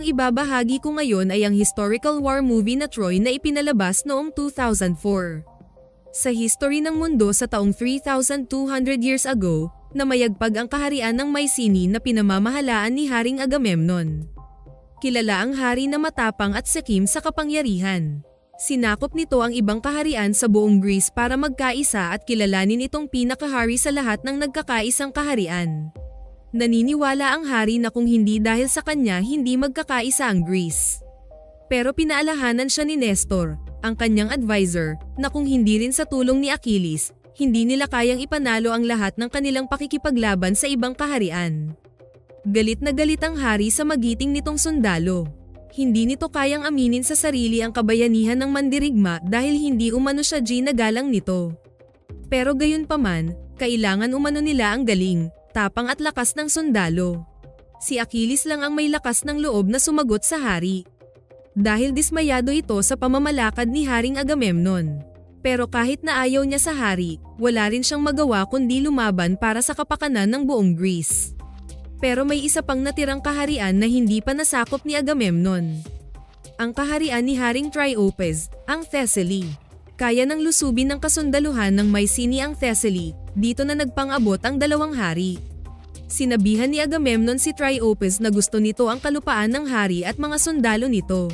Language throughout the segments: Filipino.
Ang ibabahagi ko ngayon ay ang historical war movie na Troy na ipinalabas noong 2004. Sa history ng mundo sa taong 3,200 years ago, namayagpag ang kaharian ng Mycenae na pinamamahalaan ni Haring Agamemnon. Kilala ang hari na matapang at sakim sa kapangyarihan. Sinakop nito ang ibang kaharian sa buong Greece para magkaisa at kilalanin itong pinakahari sa lahat ng nagkakaisang kaharian. Naniniwala ang hari na kung hindi dahil sa kanya hindi magkakaisa ang Greece. Pero pinaalahanan siya ni Nestor, ang kanyang advisor, na kung hindi rin sa tulong ni Achilles, hindi nila kayang ipanalo ang lahat ng kanilang pakikipaglaban sa ibang kaharian. Galit na galit ang hari sa magiting nitong sundalo. Hindi nito kayang aminin sa sarili ang kabayanihan ng mandirigma dahil hindi umano siya ginagalang nito. Pero gayon paman, kailangan umano nila ang galing, tapang at lakas ng sundalo. Si Achilles lang ang may lakas ng loob na sumagot sa hari. Dahil dismayado ito sa pamamalakad ni Haring Agamemnon. Pero kahit na ayaw niya sa hari, wala rin siyang magawa kundi lumaban para sa kapakanan ng buong Greece. Pero may isa pang natirang kaharian na hindi pa nasakop ni Agamemnon. Ang kaharian ni Haring Triopes, ang Thessaly. Kaya ng lusubin ng kasundaluhan ng Mycenae ang Thessaly, dito na nagpang-abot ang dalawang hari. Sinabihan ni Agamemnon si Triopes na gusto nito ang kalupaan ng hari at mga sundalo nito.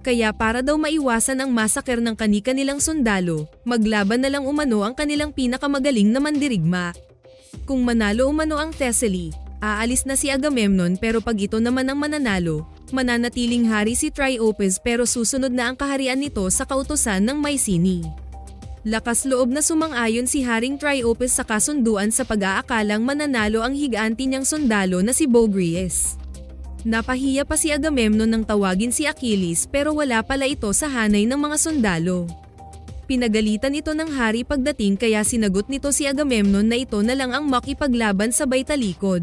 Kaya para daw maiwasan ang masaker ng kani-kanilang sundalo, maglaban na lang umano ang kanilang pinakamagaling na mandirigma. Kung manalo umano ang Thessaly, aalis na si Agamemnon pero pag ito naman ang mananalo, mananatiling hari si Triopes pero susunod na ang kaharian nito sa kautosan ng Mycenae. Lakas loob na sumang-ayon si Haring Triopes sa kasunduan sa pag-aakalang mananalo ang higanti niyang sundalo na si Bogries. Napahiya pa si Agamemnon nang tawagin si Achilles pero wala pala ito sa hanay ng mga sundalo. Pinagalitan ito ng hari pagdating kaya sinagot nito si Agamemnon na ito na lang ang makipaglaban sa baitalikod.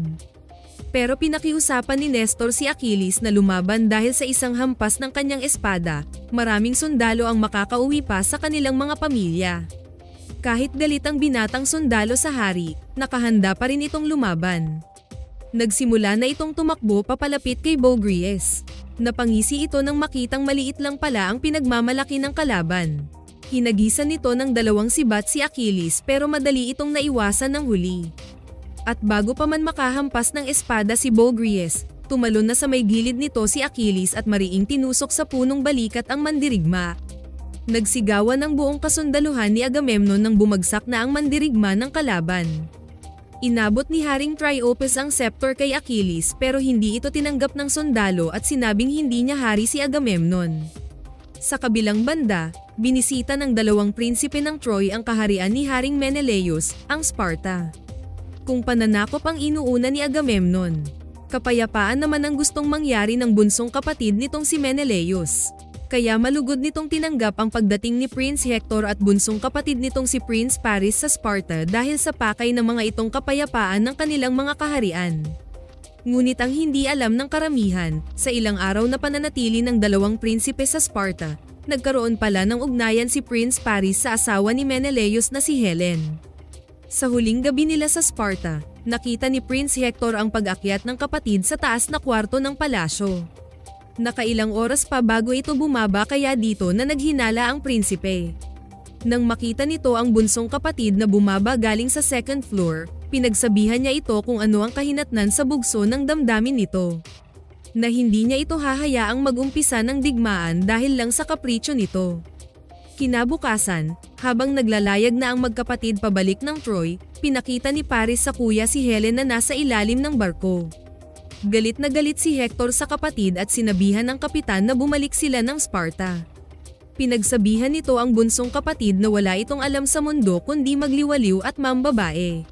Pero pinakiusapan ni Nestor si Achilles na lumaban dahil sa isang hampas ng kanyang espada, maraming sundalo ang makakauwi pa sa kanilang mga pamilya. Kahit galit ang binatang sundalo sa hari, nakahanda pa rin itong lumaban. Nagsimula na itong tumakbo papalapit kay Bogries. Napangisi ito nang makitang maliit lang pala ang pinagmamalaki ng kalaban. Hinagisan nito ng dalawang sibat si Achilles pero madali itong naiwasan ng huli. At bago pa man makahampas ng espada si Bogries, tumalon na sa may gilid nito si Achilles at mariing tinusok sa punong balikat ang mandirigma. Nagsigawan ng buong kasundaluhan ni Agamemnon nang bumagsak na ang mandirigma ng kalaban. Inabot ni Haring Triopes ang scepter kay Achilles pero hindi ito tinanggap ng sundalo at sinabing hindi niya hari si Agamemnon. Sa kabilang banda, binisita ng dalawang prinsipe ng Troy ang kaharian ni Haring Menelaus, ang Sparta. Kung pananakop ang inuuna ni Agamemnon, kapayapaan naman ang gustong mangyari ng bunsong kapatid nitong si Menelaus. Kaya malugod nitong tinanggap ang pagdating ni Prince Hector at bunsong kapatid nitong si Prince Paris sa Sparta dahil sa pakay ng mga itong kapayapaan ng kanilang mga kaharian. Ngunit ang hindi alam ng karamihan, sa ilang araw na pananatili ng dalawang prinsipe sa Sparta, nagkaroon pala ng ugnayan si Prince Paris sa asawa ni Menelaus na si Helen. Sa huling gabi nila sa Sparta, nakita ni Prince Hector ang pag-akyat ng kapatid sa taas na kwarto ng palasyo. Nakailang oras pa bago ito bumaba kaya dito na naghinala ang prinsipe. Nang makita nito ang bunsong kapatid na bumaba galing sa second floor, pinagsabihan niya ito kung ano ang kahinatnan sa bugso ng damdamin nito. Na hindi niya ito hahayaang mag-umpisa ng digmaan dahil lang sa kapritsyo nito. Kinabukasan, habang naglalayag na ang magkapatid pabalik ng Troy, pinakita ni Paris sa kuya si Helen na nasa ilalim ng barko. Galit na galit si Hector sa kapatid at sinabihan ng kapitan na bumalik sila ng Sparta. Pinagsabihan nito ang bunsong kapatid na wala itong alam sa mundo kundi magliwaliw at mambabae.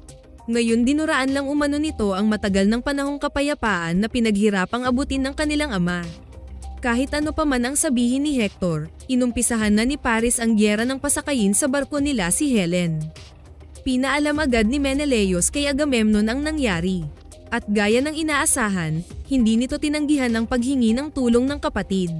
Ngayon dinuraan lang umano nito ang matagal ng panahong kapayapaan na pinaghirapang abutin ng kanilang ama. Kahit ano pa man ang sabihin ni Hector, inumpisahan na ni Paris ang gyera ng pasakayin sa barko nila si Helen. Pinaalam agad ni Menelaus kay Agamemnon ang nangyari. At gaya ng inaasahan, hindi nito tinanggihan ang paghingi ng tulong ng kapatid.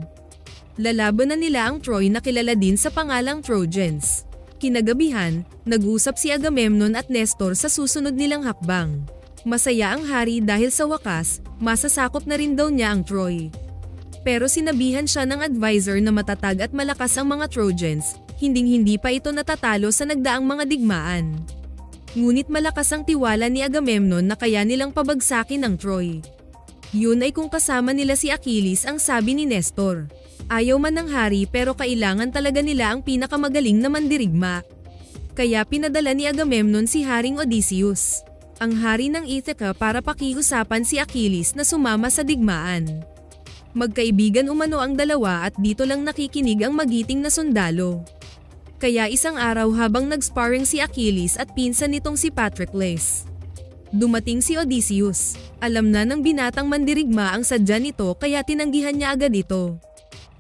Lalaban na nila ang Troy na kilala din sa pangalang Trojans. Kinagabihan, nag-usap si Agamemnon at Nestor sa susunod nilang hakbang. Masaya ang hari dahil sa wakas, masasakop na rin daw niya ang Troy. Pero sinabihan siya ng advisor na matatag at malakas ang mga Trojans, hinding-hindi pa ito natatalo sa nagdaang mga digmaan. Ngunit malakas ang tiwala ni Agamemnon na kaya nilang pabagsakin ang Troy. Yun ay kung kasama nila si Achilles ang sabi ni Nestor. Ayaw man ng hari pero kailangan talaga nila ang pinakamagaling na mandirigma. Kaya pinadala ni Agamemnon si Haring Odysseus, ang hari ng Ithaca para pakiusapan si Achilles na sumama sa digmaan. Magkaibigan umano ang dalawa at dito lang nakikinig ang magiting na sundalo. Kaya isang araw habang nag-sparring si Achilles at pinsan nitong si Patroclus. Dumating si Odysseus. Alam na ng binatang mandirigma ang sadya nito kaya tinanggihan niya agad ito.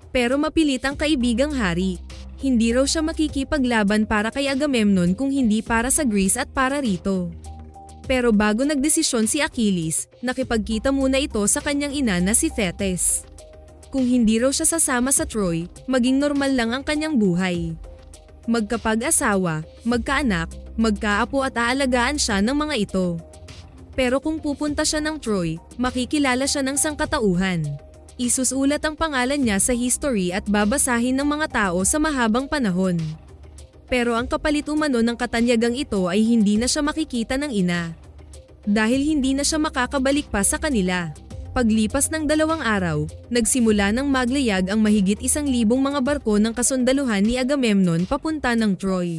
Pero mapilit ang kaibigang hari. Hindi raw siya makikipaglaban para kay Agamemnon kung hindi para sa Greece at para rito. Pero bago nagdesisyon si Achilles, nakipagkita muna ito sa kanyang ina na si Thetis. Kung hindi raw siya sasama sa Troy, maging normal lang ang kanyang buhay. Magkapag-asawa, magkaanak, magkaapo at aalagaan siya ng mga ito. Pero kung pupunta siya ng Troy, makikilala siya ng sangkatauhan. Isusulat ang pangalan niya sa history at babasahin ng mga tao sa mahabang panahon. Pero ang kapalit umano ng katanyagang ito ay hindi na siya makikita ng ina. Dahil hindi na siya makakabalik pa sa kanila. Paglipas ng dalawang araw, nagsimula ng maglayag ang mahigit isang libong mga barko ng kasundaluhan ni Agamemnon papunta ng Troy.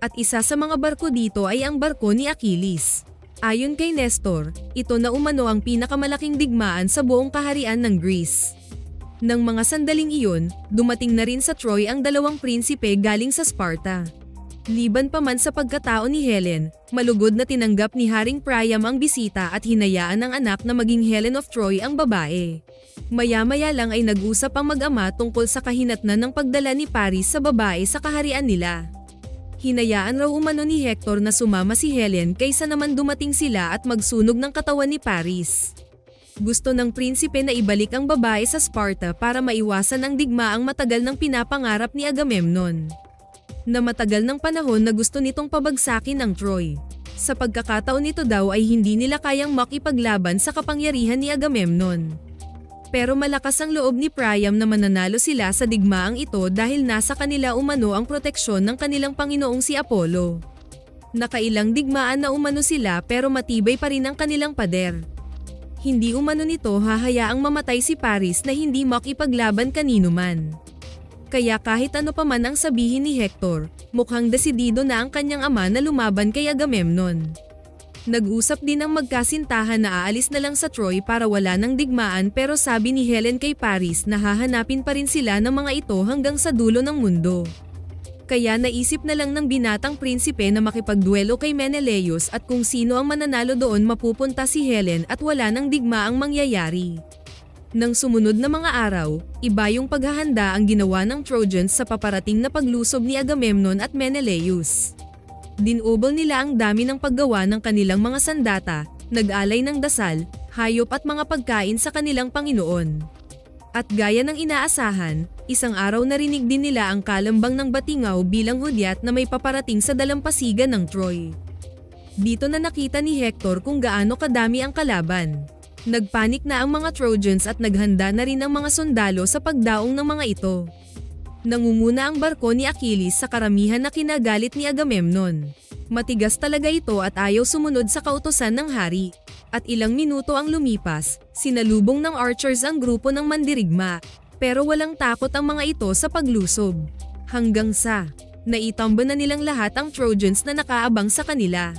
At isa sa mga barko dito ay ang barko ni Achilles. Ayon kay Nestor, ito na umano ang pinakamalaking digmaan sa buong kaharian ng Greece. Nang mga sandaling iyon, dumating na rin sa Troy ang dalawang prinsipe galing sa Sparta. Liban pa man sa pagkatao ni Helen, malugod na tinanggap ni Haring Priam ang bisita at hinayaan ng anak na maging Helen of Troy ang babae. Maya-maya lang ay nag-usap ang mag-ama tungkol sa kahinatnan ng pagdala ni Paris sa babae sa kaharian nila. Hinayaan raw umano ni Hector na sumama si Helen kaysa naman dumating sila at magsunog ng katawan ni Paris. Gusto ng prinsipe na ibalik ang babae sa Sparta para maiwasan ang digmaang matagal ng pinapangarap ni Agamemnon. Na matagal ng panahon na gusto nitong pabagsakin ang Troy. Sa pagkakataon nito daw ay hindi nila kayang makipaglaban sa kapangyarihan ni Agamemnon. Pero malakas ang loob ni Priam na mananalo sila sa digmaang ito dahil nasa kanila umano ang proteksyon ng kanilang Panginoong si Apollo. Nakailang digmaan na umano sila pero matibay pa rin ang kanilang pader hindi umano nito hahayaang mamatay si Paris na hindi makipaglaban kanino man. Kaya kahit ano pa man ang sabihin ni Hector, mukhang desidido na ang kanyang ama na lumaban kay Agamemnon. Nag-usap din ang magkasintahan na aalis na lang sa Troy para wala ng digmaan pero sabi ni Helen kay Paris na hahanapin pa rin sila ng mga ito hanggang sa dulo ng mundo. Kaya naisip na lang ng binatang prinsipe na makipagduelo kay Menelaus at kung sino ang mananalo doon mapupunta si Helen at wala nang digmaang mangyayari. Nang sumunod na mga araw, iba yung paghahanda ang ginawa ng Trojans sa paparating na paglusob ni Agamemnon at Menelaus. Dinubol nila ang dami ng paggawa ng kanilang mga sandata, nag-alay ng dasal, hayop at mga pagkain sa kanilang Panginoon. At gaya ng inaasahan, isang araw narinig din nila ang kalambang ng batingaw bilang hudyat na may paparating sa dalampasigan ng Troy. Dito na nakita ni Hector kung gaano kadami ang kalaban. Nagpanik na ang mga Trojans at naghanda na rin ang mga sundalo sa pagdaong ng mga ito. Nangunguna ang barko ni Achilles sa karamihan na kinagalit ni Agamemnon. Matigas talaga ito at ayaw sumunod sa kautosan ng hari at ilang minuto ang lumipas, sinalubong ng archers ang grupo ng mandirigma. Pero walang takot ang mga ito sa paglusob. Hanggang sa, naitamba na nilang lahat ang Trojans na nakaabang sa kanila.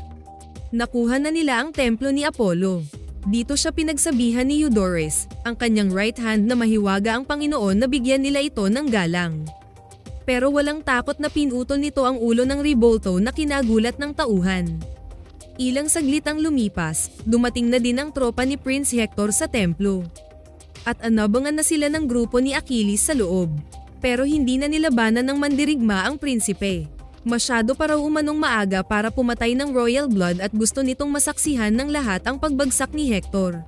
Nakuha na nila ang templo ni Apollo. Dito siya pinagsabihan ni Eudorus, ang kanyang right hand na mahiwaga ang Panginoon na bigyan nila ito ng galang. Pero walang takot na pinutol nito ang ulo ng Ribolto na kinagulat ng tauhan. Ilang saglit ang lumipas, dumating na din ang tropa ni Prince Hector sa templo. At anabangan na sila ng grupo ni Achilles sa loob. Pero hindi na nilabanan ng mandirigma ang prinsipe. Masyado pa raw umanong maaga para pumatay ng royal blood at gusto nitong masaksihan ng lahat ang pagbagsak ni Hector.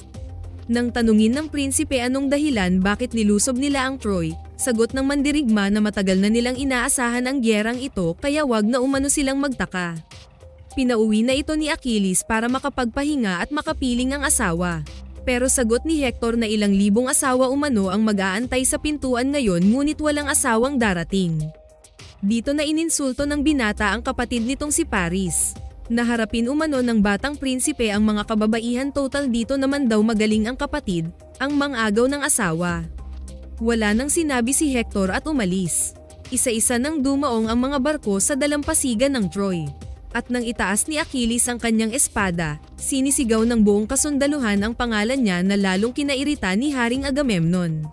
Nang tanungin ng prinsipe anong dahilan bakit nilusob nila ang Troy, sagot ng mandirigma na matagal na nilang inaasahan ang gyerang ito kaya wag na umano silang magtaka. Pinauwi na ito ni Achilles para makapagpahinga at makapiling ang asawa. Pero sagot ni Hector na ilang libong asawa umano ang mag-aantay sa pintuan ngayon ngunit walang asawang darating. Dito na ininsulto ng binata ang kapatid nitong si Paris. Naharapin umano ng batang prinsipe ang mga kababaihan total dito naman daw magaling ang kapatid, ang mangagaw ng asawa. Wala nang sinabi si Hector at umalis. Isa-isa nang dumaong ang mga barko sa dalampasigan ng Troy. At nang itaas ni Achilles ang kanyang espada, sinisigaw ng buong kasundaluhan ang pangalan niya na lalong kinairita ni Haring Agamemnon.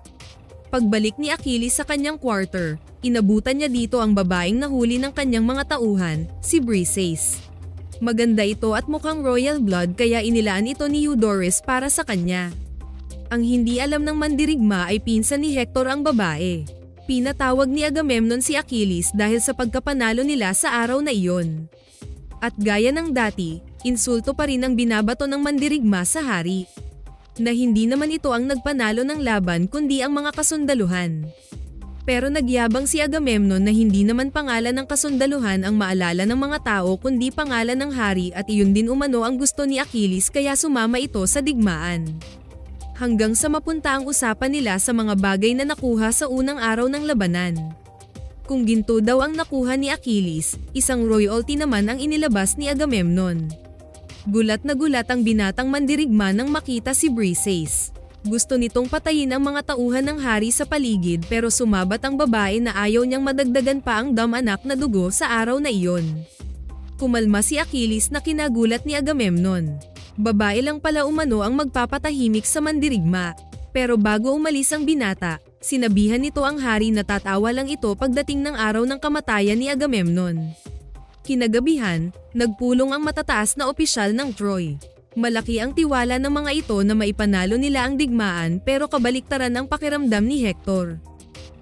Pagbalik ni Achilles sa kanyang quarter, inabutan niya dito ang babaeng nahuli ng kanyang mga tauhan, si Briseis. Maganda ito at mukhang royal blood kaya inilaan ito ni Eudorus para sa kanya. Ang hindi alam ng mandirigma ay pinsan ni Hector ang babae. Pinatawag ni Agamemnon si Achilles dahil sa pagkapanalo nila sa araw na iyon. At gaya ng dati, insulto pa rin ang binabato ng mandirigma sa hari. Na hindi naman ito ang nagpanalo ng laban kundi ang mga kasundaluhan. Pero nagyabang si Agamemnon na hindi naman pangalan ng kasundaluhan ang maalala ng mga tao kundi pangalan ng hari at iyon din umano ang gusto ni Achilles kaya sumama ito sa digmaan. Hanggang sa mapunta ang usapan nila sa mga bagay na nakuha sa unang araw ng labanan. Kung ginto daw ang nakuha ni Achilles, isang royalty naman ang inilabas ni Agamemnon. Gulat na gulat ang binatang mandirigma nang makita si Briseis. Gusto nitong patayin ang mga tauhan ng hari sa paligid pero sumabat ang babae na ayaw niyang madagdagan pa ang dam anak na dugo sa araw na iyon. Kumalma si Achilles na kinagulat ni Agamemnon. Babae lang pala umano ang magpapatahimik sa mandirigma. Pero bago umalis ang binata, sinabihan nito ang hari na tatawa lang ito pagdating ng araw ng kamatayan ni Agamemnon. Kinagabihan, nagpulong ang matataas na opisyal ng Troy. Malaki ang tiwala ng mga ito na maipanalo nila ang digmaan pero kabaliktaran ang pakiramdam ni Hector.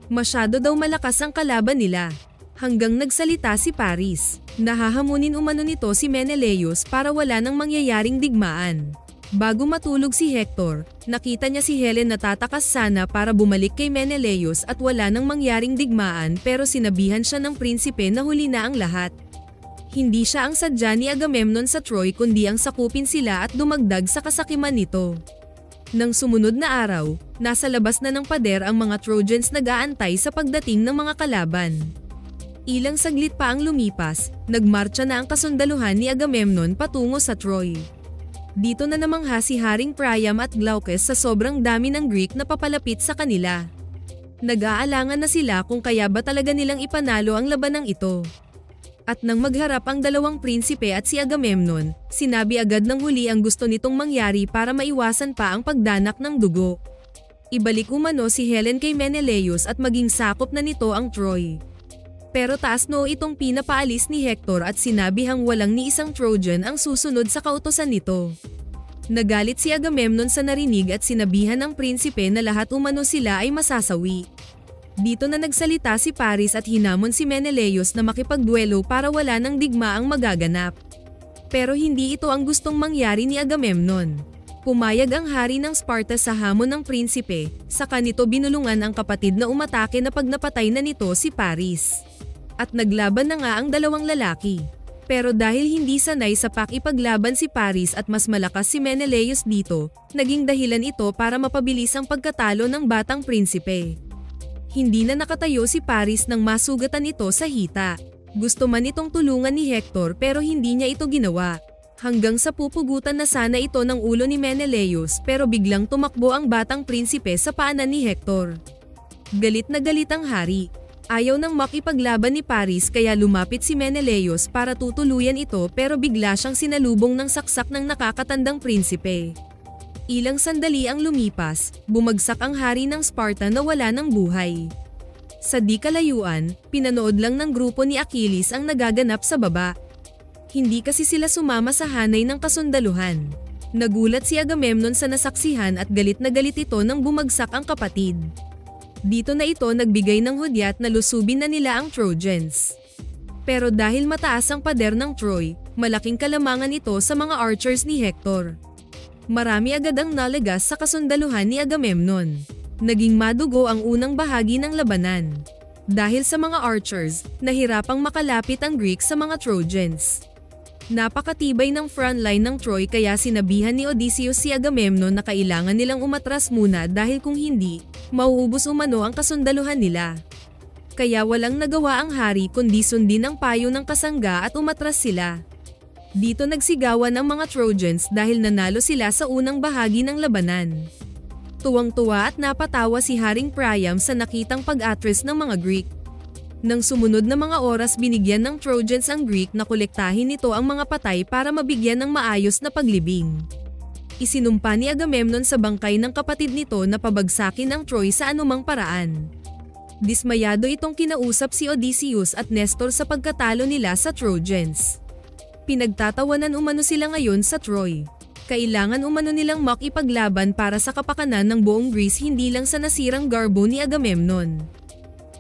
Masyado daw malakas ang kalaban nila. Hanggang nagsalita si Paris, nahahamunin umano nito si Menelaus para wala nang mangyayaring digmaan. Bago matulog si Hector, nakita niya si Helen na tatakas sana para bumalik kay Menelaus at wala nang mangyaring digmaan pero sinabihan siya ng prinsipe na huli na ang lahat. Hindi siya ang sadya ni Agamemnon sa Troy kundi ang sakupin sila at dumagdag sa kasakiman nito. Nang sumunod na araw, nasa labas na ng pader ang mga Trojans nag-aantay sa pagdating ng mga kalaban. Ilang saglit pa ang lumipas, nagmarcha na ang kasundaluhan ni Agamemnon patungo sa Troy. Dito na namang ha si Haring Priam at Glaucus sa sobrang dami ng Greek na papalapit sa kanila. Nag-aalangan na sila kung kaya ba talaga nilang ipanalo ang labanang ito. At nang magharap ang dalawang prinsipe at si Agamemnon, sinabi agad ng huli ang gusto nitong mangyari para maiwasan pa ang pagdanak ng dugo. Ibalik umano si Helen kay Menelaus at maging sakop na nito ang Troy. Pero taas no itong pinapaalis ni Hector at sinabi hang walang ni isang Trojan ang susunod sa kautosan nito. Nagalit si Agamemnon sa narinig at sinabihan ng prinsipe na lahat umano sila ay masasawi. Dito na nagsalita si Paris at hinamon si Menelaus na makipagduelo para wala ng digma ang magaganap. Pero hindi ito ang gustong mangyari ni Agamemnon. Pumayag ang hari ng Sparta sa hamon ng prinsipe, saka nito binulungan ang kapatid na umatake na pag na nito si Paris. At naglaban na nga ang dalawang lalaki. Pero dahil hindi sanay sa pakipaglaban si Paris at mas malakas si Menelaus dito, naging dahilan ito para mapabilis ang pagkatalo ng batang prinsipe. Hindi na nakatayo si Paris nang masugatan ito sa hita. Gusto man itong tulungan ni Hector pero hindi niya ito ginawa. Hanggang sa pupugutan na sana ito ng ulo ni Menelaus pero biglang tumakbo ang batang prinsipe sa paanan ni Hector. Galit na galit ang hari. Ayaw nang makipaglaban ni Paris kaya lumapit si Menelaus para tutuluyan ito pero bigla siyang sinalubong ng saksak ng nakakatandang prinsipe. Ilang sandali ang lumipas, bumagsak ang hari ng Sparta na wala ng buhay. Sa di kalayuan, pinanood lang ng grupo ni Achilles ang nagaganap sa baba. Hindi kasi sila sumama sa hanay ng kasundaluhan. Nagulat si Agamemnon sa nasaksihan at galit na galit ito nang bumagsak ang kapatid. Dito na ito nagbigay ng hudyat na lusubin na nila ang Trojans. Pero dahil mataas ang pader ng Troy, malaking kalamangan ito sa mga archers ni Hector marami agad ang nalagas sa kasundaluhan ni Agamemnon. Naging madugo ang unang bahagi ng labanan. Dahil sa mga archers, nahirapang makalapit ang Greek sa mga Trojans. Napakatibay ng frontline ng Troy kaya sinabihan ni Odysseus si Agamemnon na kailangan nilang umatras muna dahil kung hindi, mauubos umano ang kasundaluhan nila. Kaya walang nagawa ang hari kundi sundin ang payo ng kasangga at umatras sila. Dito nagsigawan ang mga Trojans dahil nanalo sila sa unang bahagi ng labanan. Tuwang-tuwa at napatawa si Haring Priam sa nakitang pag-atras ng mga Greek. Nang sumunod na mga oras binigyan ng Trojans ang Greek na kolektahin nito ang mga patay para mabigyan ng maayos na paglibing. Isinumpa ni Agamemnon sa bangkay ng kapatid nito na pabagsakin ang Troy sa anumang paraan. Dismayado itong kinausap si Odysseus at Nestor sa pagkatalo nila sa Trojans. Pinagtatawanan umano sila ngayon sa Troy. Kailangan umano nilang makipaglaban para sa kapakanan ng buong Greece hindi lang sa nasirang garbo ni Agamemnon.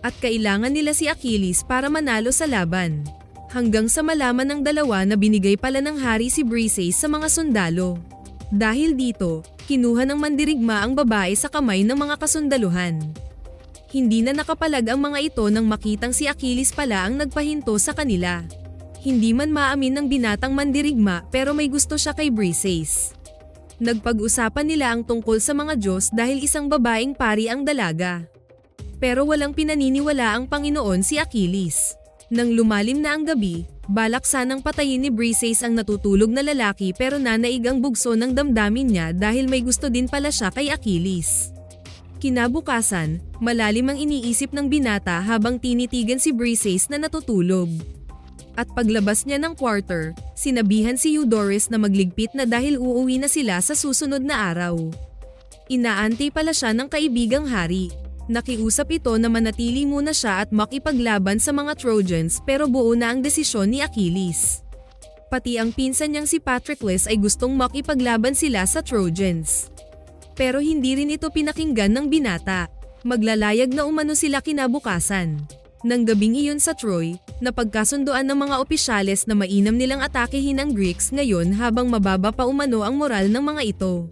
At kailangan nila si Achilles para manalo sa laban. Hanggang sa malaman ng dalawa na binigay pala ng hari si Briseis sa mga sundalo. Dahil dito, kinuha ng mandirigma ang babae sa kamay ng mga kasundaluhan. Hindi na nakapalag ang mga ito nang makitang si Achilles pala ang nagpahinto sa kanila. Hindi man maamin ng binatang mandirigma pero may gusto siya kay Briseis. Nagpag-usapan nila ang tungkol sa mga Diyos dahil isang babaeng pari ang dalaga. Pero walang pinaniniwala ang Panginoon si Achilles. Nang lumalim na ang gabi, balak sanang patayin ni Briseis ang natutulog na lalaki pero nanaig ang bugso ng damdamin niya dahil may gusto din pala siya kay Achilles. Kinabukasan, malalim ang iniisip ng binata habang tinitigan si Briseis na natutulog. At paglabas niya ng quarter, sinabihan si Eudorus na magligpit na dahil uuwi na sila sa susunod na araw. Inaantay pala siya ng kaibigang hari. Nakiusap ito na manatili muna siya at makipaglaban sa mga Trojans pero buo na ang desisyon ni Achilles. Pati ang pinsan niyang si Patroclus ay gustong makipaglaban sila sa Trojans. Pero hindi rin ito pinakinggan ng binata. Maglalayag na umano sila kinabukasan. Nang gabing iyon sa Troy, napagkasunduan ng mga opisyales na mainam nilang atakehin ang Greeks ngayon habang mababa pa umano ang moral ng mga ito.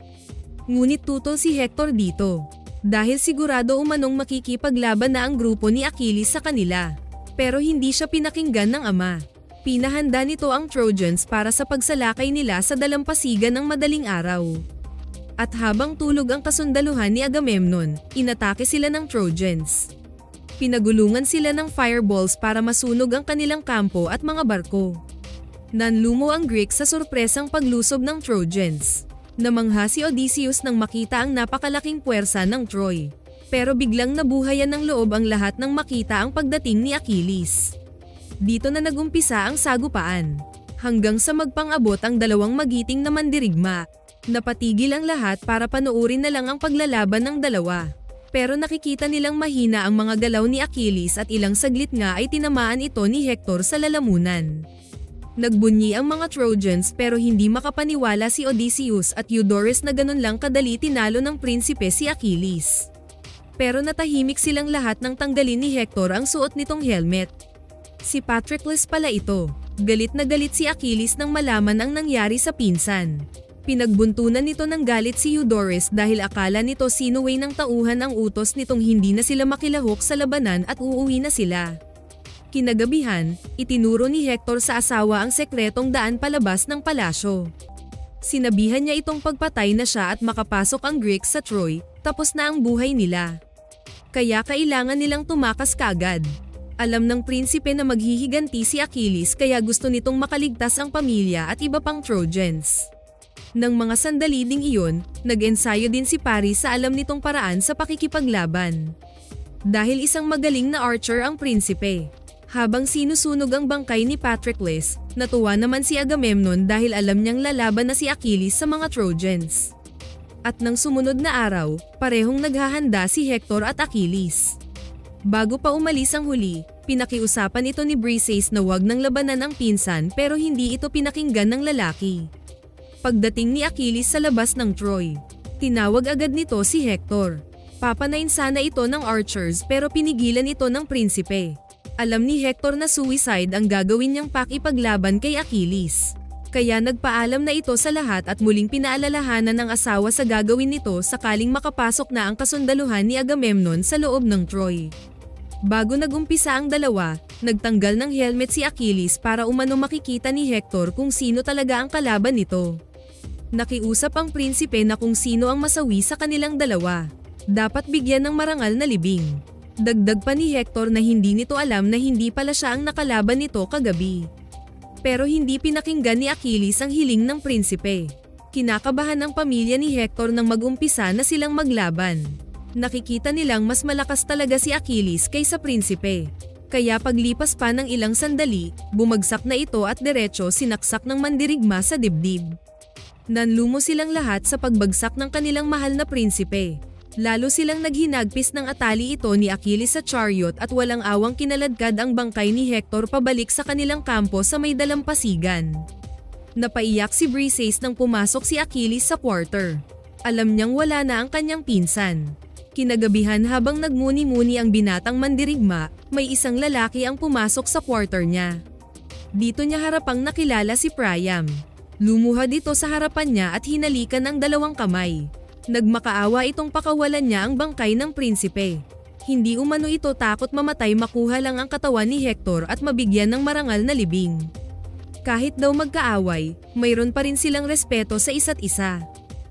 Ngunit tutol si Hector dito. Dahil sigurado umanong makikipaglaban na ang grupo ni Achilles sa kanila. Pero hindi siya pinakinggan ng ama. Pinahanda nito ang Trojans para sa pagsalakay nila sa dalampasigan ng madaling araw. At habang tulog ang kasundaluhan ni Agamemnon, inatake sila ng Trojans pinagulungan sila ng fireballs para masunog ang kanilang kampo at mga barko. Nanlumo ang Greeks sa sorpresang paglusob ng Trojans. Namangha si Odysseus nang makita ang napakalaking puwersa ng Troy. Pero biglang nabuhayan ng loob ang lahat nang makita ang pagdating ni Achilles. Dito na nagumpisa ang sagupaan. Hanggang sa magpang-abot ang dalawang magiting na mandirigma. Napatigil ang lahat para panoorin na lang ang paglalaban ng dalawa. Pero nakikita nilang mahina ang mga galaw ni Achilles at ilang saglit nga ay tinamaan ito ni Hector sa lalamunan. Nagbunyi ang mga Trojans pero hindi makapaniwala si Odysseus at Eudorus na ganun lang kadali tinalo ng prinsipe si Achilles. Pero natahimik silang lahat nang tanggalin ni Hector ang suot nitong helmet. Si Patroclus pala ito. Galit na galit si Achilles nang malaman ang nangyari sa pinsan. Pinagbuntunan nito ng galit si Eudorus dahil akala nito sinuway ng tauhan ang utos nitong hindi na sila makilahok sa labanan at uuwi na sila. Kinagabihan, itinuro ni Hector sa asawa ang sekretong daan palabas ng palasyo. Sinabihan niya itong pagpatay na siya at makapasok ang Greeks sa Troy, tapos na ang buhay nila. Kaya kailangan nilang tumakas kagad. Alam ng prinsipe na maghihiganti si Achilles kaya gusto nitong makaligtas ang pamilya at iba pang Trojans. Nang mga sandali ding iyon, nag-ensayo din si Paris sa alam nitong paraan sa pakikipaglaban. Dahil isang magaling na archer ang prinsipe. Habang sinusunog ang bangkay ni Patroclus, natuwa naman si Agamemnon dahil alam niyang lalaban na si Achilles sa mga Trojans. At nang sumunod na araw, parehong naghahanda si Hector at Achilles. Bago pa umalis ang huli, pinakiusapan ito ni Briseis na wag ng labanan ang pinsan pero hindi ito pinakinggan ng lalaki. Pagdating ni Achilles sa labas ng Troy, tinawag agad nito si Hector. Papanain sana ito ng archers pero pinigilan ito ng prinsipe. Alam ni Hector na suicide ang gagawin niyang pakipaglaban kay Achilles. Kaya nagpaalam na ito sa lahat at muling pinaalalahanan ng asawa sa gagawin nito sakaling makapasok na ang kasundaluhan ni Agamemnon sa loob ng Troy. Bago nagumpisa ang dalawa, nagtanggal ng helmet si Achilles para umano makikita ni Hector kung sino talaga ang kalaban nito. Nakiusap ang prinsipe na kung sino ang masawi sa kanilang dalawa. Dapat bigyan ng marangal na libing. Dagdag pa ni Hector na hindi nito alam na hindi pala siya ang nakalaban nito kagabi. Pero hindi pinakinggan ni Achilles ang hiling ng prinsipe. Kinakabahan ang pamilya ni Hector nang magumpisa na silang maglaban. Nakikita nilang mas malakas talaga si Achilles kaysa prinsipe. Kaya paglipas pa ng ilang sandali, bumagsak na ito at diretso sinaksak ng mandirigma sa dibdib. Nanlumo silang lahat sa pagbagsak ng kanilang mahal na prinsipe. Lalo silang naghinagpis ng atali ito ni Achilles sa chariot at walang awang kinaladkad ang bangkay ni Hector pabalik sa kanilang kampo sa may dalampasigan. Napaiyak si Briseis nang pumasok si Achilles sa quarter. Alam niyang wala na ang kanyang pinsan. Kinagabihan habang nagmuni-muni ang binatang mandirigma, may isang lalaki ang pumasok sa quarter niya. Dito niya harapang nakilala si Priam. Lumuhad ito sa harapan niya at hinalikan ng dalawang kamay. Nagmakaawa itong pakawalan niya ang bangkay ng prinsipe. Hindi umano ito takot mamatay makuha lang ang katawan ni Hector at mabigyan ng marangal na libing. Kahit daw magkaaway, mayroon pa rin silang respeto sa isa't isa.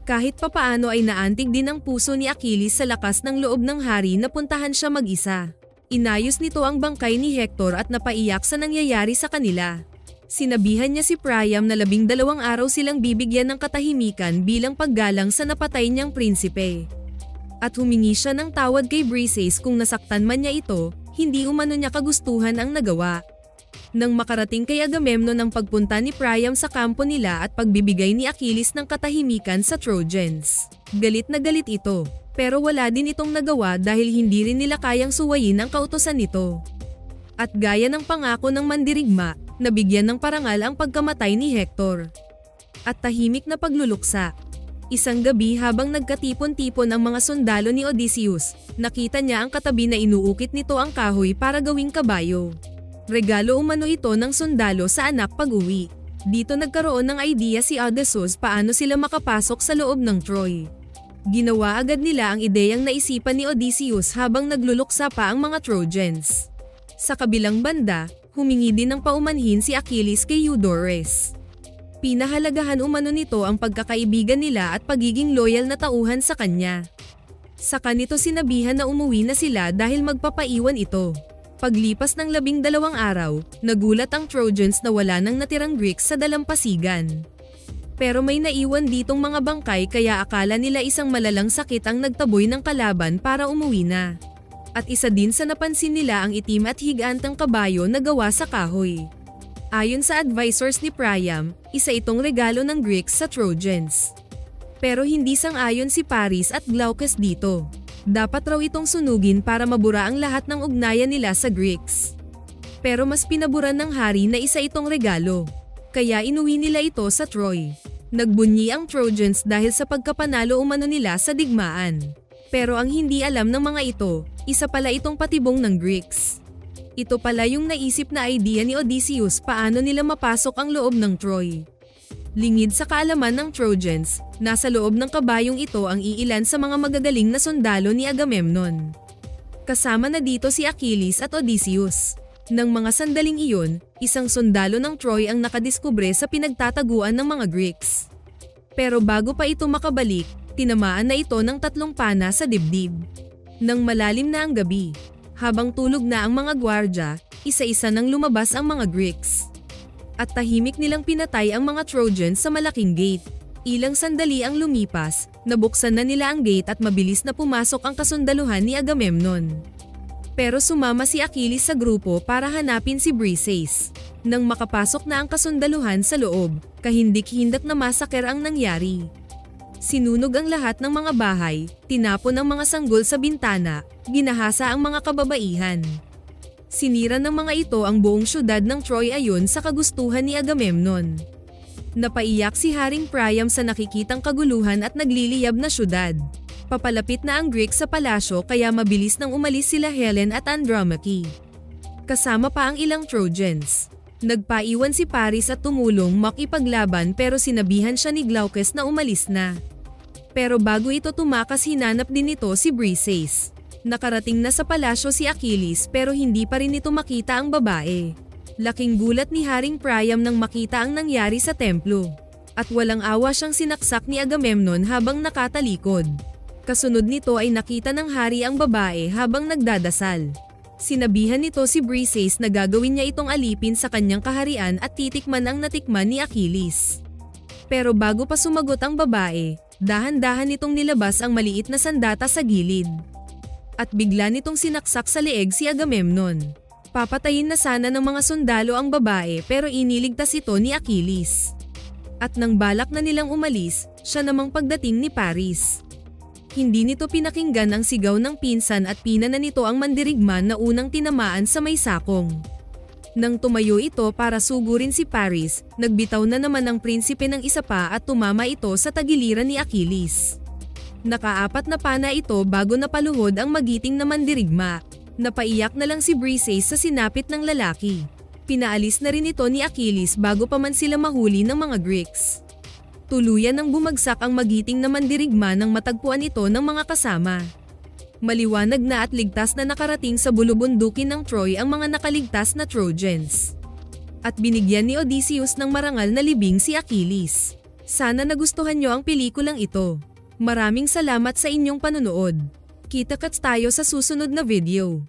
Kahit papaano ay naantig din ang puso ni Achilles sa lakas ng loob ng hari na puntahan siya mag-isa. Inayos nito ang bangkay ni Hector at napaiyak sa nangyayari sa kanila. Sinabihan niya si Priam na labing dalawang araw silang bibigyan ng katahimikan bilang paggalang sa napatay niyang prinsipe. At humingi siya ng tawad kay Briseis kung nasaktan man niya ito, hindi umano niya kagustuhan ang nagawa. Nang makarating kay Agamemnon ang pagpunta ni Priam sa kampo nila at pagbibigay ni Achilles ng katahimikan sa Trojans. Galit na galit ito, pero wala din itong nagawa dahil hindi rin nila kayang suwayin ang kautosan nito. At gaya ng pangako ng mandirigma, nabigyan ng parangal ang pagkamatay ni Hector. At tahimik na pagluluksa. Isang gabi habang nagkatipon-tipon ang mga sundalo ni Odysseus, nakita niya ang katabi na inuukit nito ang kahoy para gawing kabayo. Regalo umano ito ng sundalo sa anak pag-uwi. Dito nagkaroon ng idea si Odysseus paano sila makapasok sa loob ng Troy. Ginawa agad nila ang ideyang naisipan ni Odysseus habang nagluluksa pa ang mga Trojans. Sa kabilang banda, humingi din ng paumanhin si Achilles kay Eudorus. Pinahalagahan umano nito ang pagkakaibigan nila at pagiging loyal na tauhan sa kanya. Sa kanito sinabihan na umuwi na sila dahil magpapaiwan ito. Paglipas ng labing dalawang araw, nagulat ang Trojans na wala nang natirang Greeks sa dalampasigan. Pero may naiwan ditong mga bangkay kaya akala nila isang malalang sakit ang nagtaboy ng kalaban para umuwi na. At isa din sa napansin nila ang itim at higantang kabayo na gawa sa kahoy. Ayon sa advisors ni Priam, isa itong regalo ng Greeks sa Trojans. Pero hindi sang-ayon si Paris at Glaucus dito. Dapat raw itong sunugin para mabura ang lahat ng ugnayan nila sa Greeks. Pero mas pinaburan ng hari na isa itong regalo. Kaya inuwi nila ito sa Troy. Nagbunyi ang Trojans dahil sa pagkapanalo umano nila sa digmaan. Pero ang hindi alam ng mga ito, isa pala itong patibong ng Greeks. Ito pala yung naisip na idea ni Odysseus paano nila mapasok ang loob ng Troy. Lingid sa kaalaman ng Trojans, nasa loob ng kabayong ito ang iilan sa mga magagaling na sundalo ni Agamemnon. Kasama na dito si Achilles at Odysseus. Nang mga sandaling iyon, isang sundalo ng Troy ang nakadiskubre sa pinagtataguan ng mga Greeks. Pero bago pa ito makabalik, tinamaan na ito ng tatlong pana sa dibdib. Nang malalim na ang gabi, habang tulog na ang mga gwardya, isa-isa nang lumabas ang mga Greeks at tahimik nilang pinatay ang mga Trojans sa malaking gate. Ilang sandali ang lumipas, nabuksan na nila ang gate at mabilis na pumasok ang kasundaluhan ni Agamemnon. Pero sumama si Achilles sa grupo para hanapin si Briseis. Nang makapasok na ang kasundaluhan sa loob, kahindik-hindak na masaker ang nangyari. Sinunog ang lahat ng mga bahay, tinapon ang mga sanggol sa bintana, ginahasa ang mga kababaihan. Sinira ng mga ito ang buong syudad ng Troy ayon sa kagustuhan ni Agamemnon. Napaiyak si Haring Priam sa nakikitang kaguluhan at nagliliyab na syudad. Papalapit na ang Greek sa palasyo kaya mabilis nang umalis sila Helen at Andromache. Kasama pa ang ilang Trojans. Nagpaiwan si Paris at tumulong makipaglaban pero sinabihan siya ni Glaucus na umalis na. Pero bago ito tumakas hinanap din ito si Briseis. Nakarating na sa palasyo si Achilles pero hindi pa rin ito makita ang babae. Laking gulat ni Haring Priam nang makita ang nangyari sa templo. At walang awa siyang sinaksak ni Agamemnon habang nakatalikod. Kasunod nito ay nakita ng hari ang babae habang nagdadasal. Sinabihan nito si Briseis na gagawin niya itong alipin sa kanyang kaharian at titikman ang natikman ni Achilles. Pero bago pa sumagot ang babae, dahan-dahan nitong nilabas ang maliit na sandata sa gilid. At bigla nitong sinaksak sa leeg si Agamemnon. Papatayin na sana ng mga sundalo ang babae pero iniligtas ito ni Achilles. At nang balak na nilang umalis, siya namang pagdating ni Paris. Hindi nito pinakinggan ang sigaw ng pinsan at pinana nito ang mandirigman na unang tinamaan sa may sakong. Nang tumayo ito para sugurin si Paris, nagbitaw na naman ang prinsipe ng isa pa at tumama ito sa tagiliran ni Achilles. Nakaapat na pana ito bago napaluhod ang magiting na mandirigma. Napaiyak na lang si Briseis sa sinapit ng lalaki. Pinaalis na rin ito ni Achilles bago pa man sila mahuli ng mga Greeks. Tuluyan nang bumagsak ang magiting na mandirigma nang matagpuan ito ng mga kasama. Maliwanag na at ligtas na nakarating sa bulubundukin ng Troy ang mga nakaligtas na Trojans. At binigyan ni Odysseus ng marangal na libing si Achilles. Sana nagustuhan nyo ang pelikulang ito. Maraming salamat sa inyong panonood. Kita-kits tayo sa susunod na video.